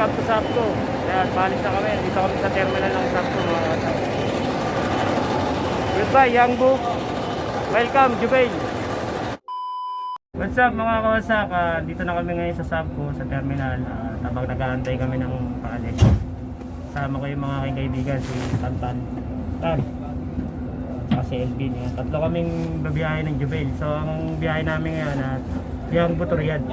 welcome to Sapco. Ayan, paalis na kami. Dito kami sa terminal ng Sapco mga kawasak. Goodbye. Welcome, Jubail. What's up mga kawasak? Ah, dito na kami ngayon sa Sapco, sa terminal. Ah, tabang nag-aantay kami ng paalis. Sama ko yung mga aking kaibigan, si Tantan. Tan. Saka si Elvin. Yan. Tatlo kaming babiyahe ng Jubail. So ang biyahe namin ngayon at Young Boo to Riyadh.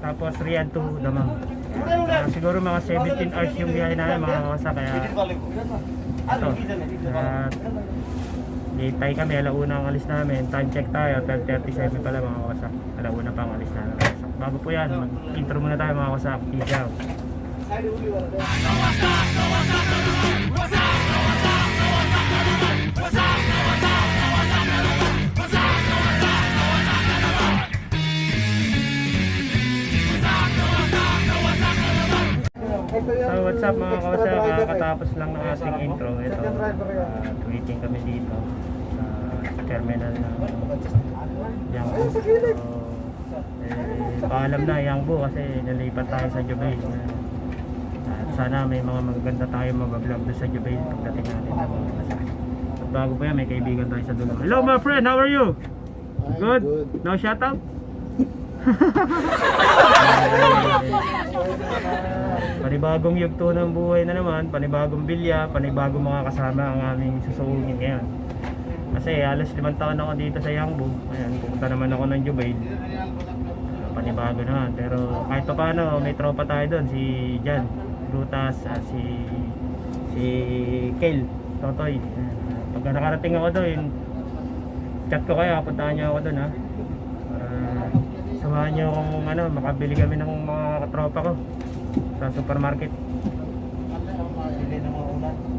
Tapos Riyadh to Damam. Ah, siguro mga 17 hours yung biyahe namin mga kawasak. Kaya ito. At Hintay kami, alauna ang alis namin. Time check tayo, 12.37 pala mga kawasak. Alauna pa ang alis namin. mga kawasak. Bago po yan, mag-intro muna tayo mga kawasak. Peace out. So what's up mga kawasak, kakatapos lang ng ating intro. Ito, uh, waiting kami dito sa terminal ng Yangbo. So, eh, paalam na Yangbo kasi nalipat tayo sa Jubail. At sana may mga magaganda tayo mag-vlog doon sa Jubail pagdating natin ng mga kawasak. At bago pa yan, may kaibigan tayo sa dulo. Hello my friend, how are you? Good? No shout out? Panibagong yugto ng buhay na naman, panibagong bilya, panibagong mga kasama ang aming susuungin ngayon. Kasi alas limang taon ako dito sa Yangbo. Ayan, pupunta naman ako ng Jubail. Ah, Panibago naman. Pero kahit pa paano, may tropa tayo doon. Si Jan, Brutas, ah, si si Kel, Totoy. Ayan. Pagka nakarating ako doon, chat ko kayo, puntahan niyo ako doon ha. Samahan niyo kung ano, makabili kami ng mga katropa ko sa supermarket.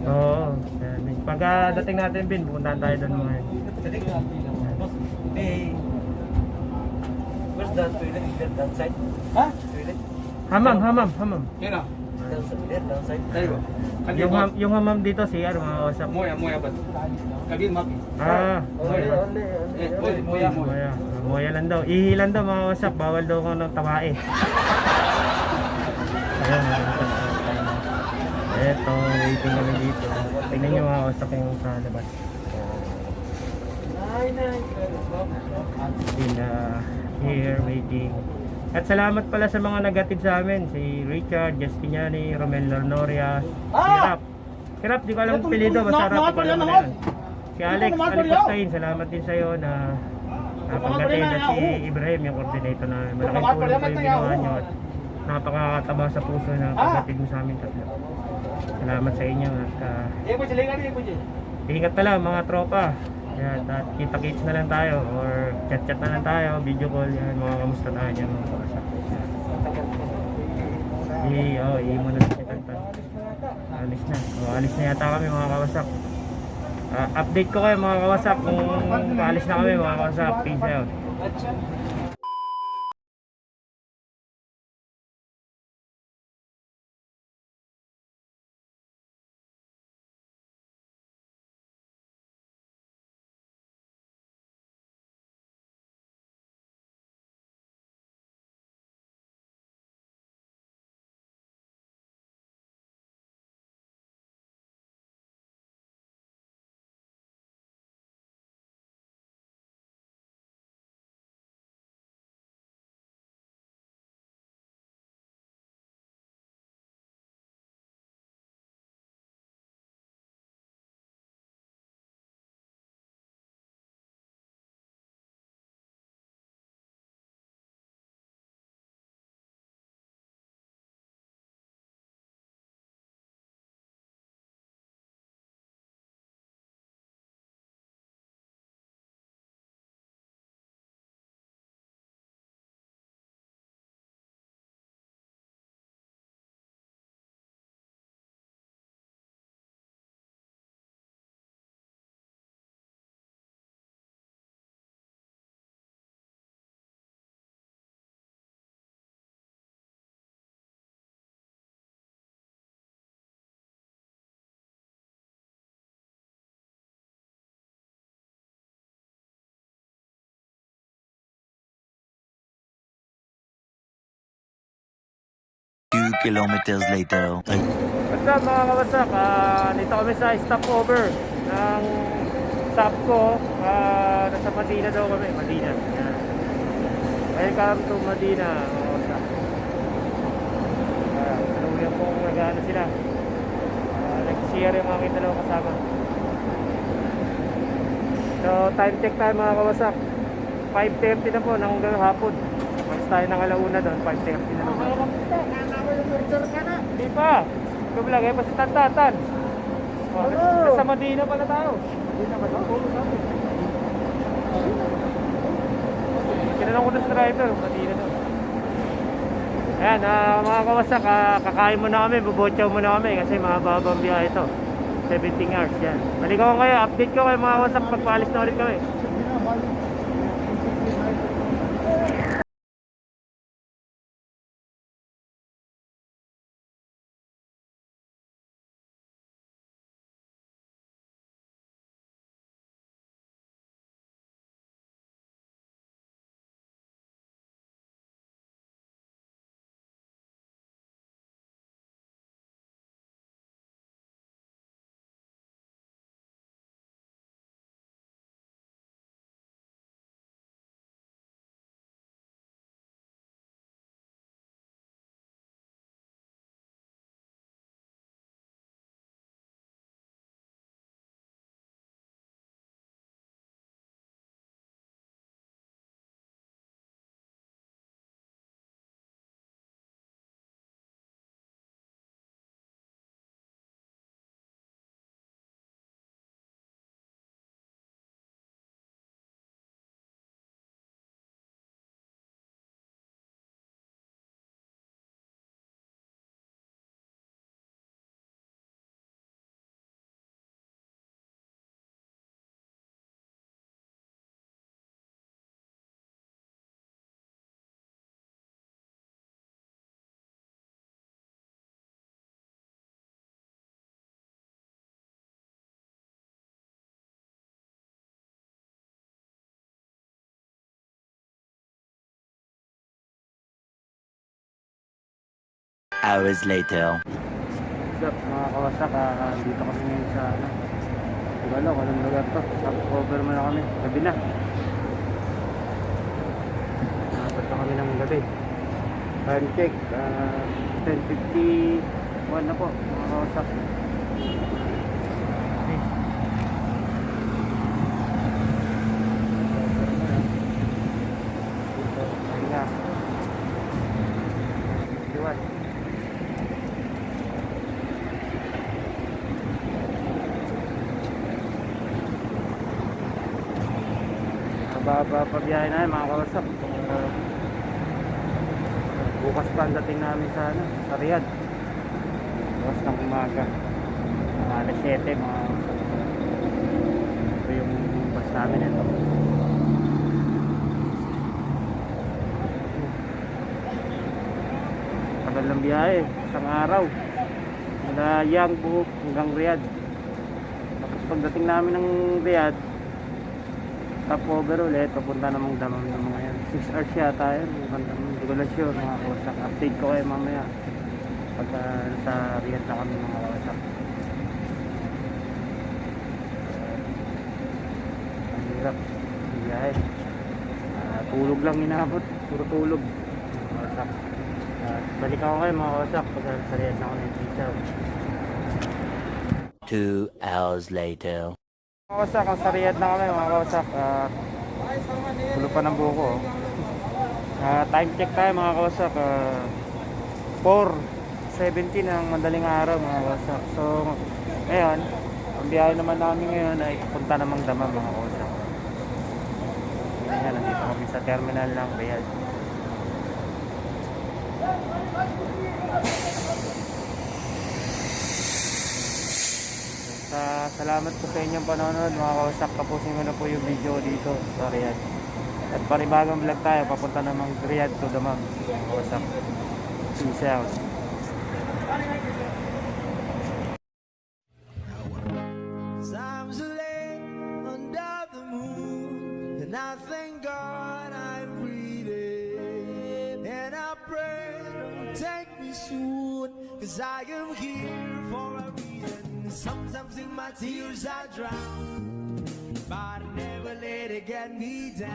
Oo. Ayan. Pagka dating natin bin, pupuntahan tayo doon mga yun. Where's the toilet? Is that outside? Ha? Toilet? Hamam, hamam, hamam. Kena. Downside, there, downside. Tayo. Kagi Yung, ham, yung hamam dito si ano mga kausap. Moya, moya ba? Kagi maki. Ah, moya. Eh, only, moya, moya. Moya. Moya lang daw. Ihilan daw mga kausap. Bawal daw kung ng tawae. Ayan, mga kausap. Eto, waiting kami dito. Tingnan nyo mga kausap yung sa labas. Been uh, here waiting. At salamat pala sa mga nagatid sa amin. Si Richard, Justiniani, Romel Lornoria, si Rap. Si Rap, di ko alam pilido. Basta na- Rap, ko alam naman. yan. Si Alex, naman Alex. Pastain, salamat din sa'yo na napagdating pala at na, si. Ibrahim, yung coordinator na malaking naman tulong na, ginawa nyo at napakataba sa puso na Ah. pagdating mo sa amin tatlo. Salamat sa inyo at uh, Eh, ingat na lang mga tropa. Yan, at kita-kits na lang tayo or chat-chat na lang tayo, video call yan, mga kamusta tayo dyan mga kawasak. I, oh, i mo na si Tantan. Alis na. Oh, alis na yata kami mga kawasak. Ah, update ko kayo mga kawasak kung paalis na kami mga kawasak. Peace out. Kilometers later. What's up mga kawasak? Ah, dito kami sa stopover ng Sapco. Ah, nasa Madina daw kami. Madina. Yan. Welcome to Madina. kawasak. Ah, saluyan po kung nag-ano sila. Ah, nag-share yung aking dalawang kasama. So, time check tayo mga kawasak. 5.30 na po ng hapon. Mas tayo ng alauna doon, 5.30 na naman. Hindi pa. Ikaw lang, eh, si Tantatan. Oh, nasa Madina pala tayo. Madina ba ito? Kinanong ko na sa driver, Madina to. Ayan, ah, mga kawasak, ah, kakain muna kami, bubotsaw muna kami kasi mahaba-habang biyahe ito. 17 hours yan. Balikan ko kayo, update ko kayo mga kawasak pagpaalis na ulit kami. Hours later. What's up mga kawasak, ah, dito kami ngayon sa ano, alam kung anong lugar to, cover mo na kami, gabi na. Dapat na kami ng gabi. Time check, ah, 10.51 na po mga kawasak. Okay. Dito, pahinga. Iwan. Mababa pa biyahe na mga kawasak. Uh, bukas pa ang dating namin sa, ano, sa Riyadh. Bukas ng umaga. Mga alas 7 mga kawasak. Ito yung bus namin ito. Tagal ng biyahe. Isang araw. Mula Yangbu hanggang Riyadh. Tapos pagdating namin ng Riyadh, stopover ulit, papunta namang damam ng mga yan. 6 hours yata yun. Hindi ko lang sure mga kawasak. Update ko kayo mamaya. Pagka sa Riyadh na kami mga kawasak. Ang hirap. Biyahe. Ah, tulog lang inabot. Puro tulog. Mga kawasak. Ah, balik ako kayo mga kawasak. Pagka sa Riyadh na kami. Peace out. Two hours later. Kawasak, ang sariyad na kami mga kawasak. Ah, tulo pa ng buko. Ah, time check tayo mga kawasak. Ah, 4.17 ang madaling araw mga kawasak. So, ngayon, ang biyahe naman namin ngayon ay punta namang dama mga kawasak. Ngayon, nandito kami sa terminal ng Riyadh. Sa salamat po sa inyong panonood mga kawasak. Tapusin ko na po yung video dito sa Riyadh. At panibagong vlog tayo. Papunta namang Riyadh to Damam. Mga kawasak. Peace out. Times under the moon, and I God I'm breathing. And I pray, don't take me soon. Cause I am here. Sometimes in my tears I drown. But I never let it get me down.